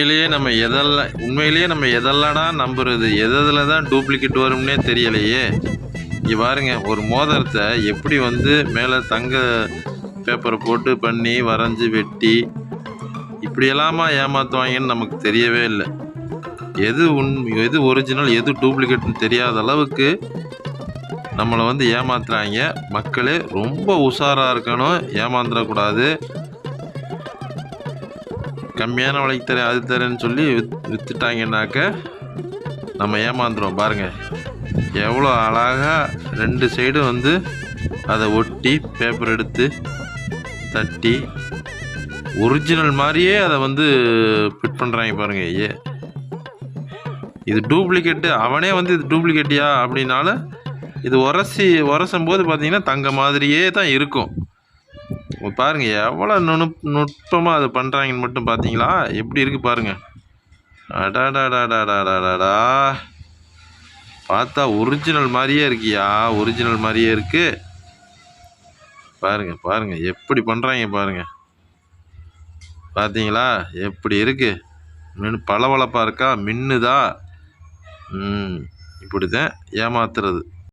உண்மையிலேயே நம்ம எதெல்லாம் உண்மையிலேயே நம்ம எதெல்லாம்டா நம்புறது? எதில் தான் டூப்ளிகேட் வரும்னே தெரியலையே. இங்கே பாருங்க ஒரு மோதிரத்தை எப்படி வந்து மேலே தங்க பேப்பரை போட்டு பண்ணி வரைஞ்சி வெட்டி இப்படியெல்லாமா ஏமாற்றுவாங்கன்னு நமக்கு தெரியவே இல்லை. எது உண் எது ஒரிஜினல் எது டூப்ளிகேட்னு தெரியாத அளவுக்கு நம்மளை வந்து ஏமாத்துறாங்க. மக்களே ரொம்ப உஷாராக இருக்கணும். ஏமாந்துடக்கூடாது. கம்மியான விலைக்கு தரேன் அது தரேன்னு சொல்லி வித் விற்றுட்டாங்கன்னாக்க நம்ம ஏமாந்துருவோம். பாருங்கள் எவ்வளோ அழகாக ரெண்டு சைடும் வந்து அதை ஒட்டி பேப்பர் எடுத்து தட்டி ஒரிஜினல் மாதிரியே அதை வந்து ஃபிட் பண்ணுறாங்க பாருங்க. ஏ இது டூப்ளிகேட்டு அவனே வந்து இது டூப்ளிகேட்டியா அப்படின்னாலும் இது உரசி உரசும் போது பார்த்திங்கன்னா தங்க மாதிரியே தான் இருக்கும். இப்ப பாருங்க எவ்வளோ நுணுப் நுட்பமாக அதை பண்ணுறாங்கன்னு மட்டும் பார்த்தீங்களா எப்படி இருக்கு பாருங்க. அடாடாடாடாடாடாடா பார்த்தா ஒரிஜினல் மாதிரியே இருக்கியா? ஒரிஜினல் மாதிரியே இருக்கு. பாருங்க பாருங்க எப்படி பண்ணுறாங்க பாருங்க. பார்த்தீங்களா எப்படி இருக்கு? மின் பளபளப்பாக இருக்கா? மின்னுதா? ம் இப்படி தான் ஏமாத்துறது.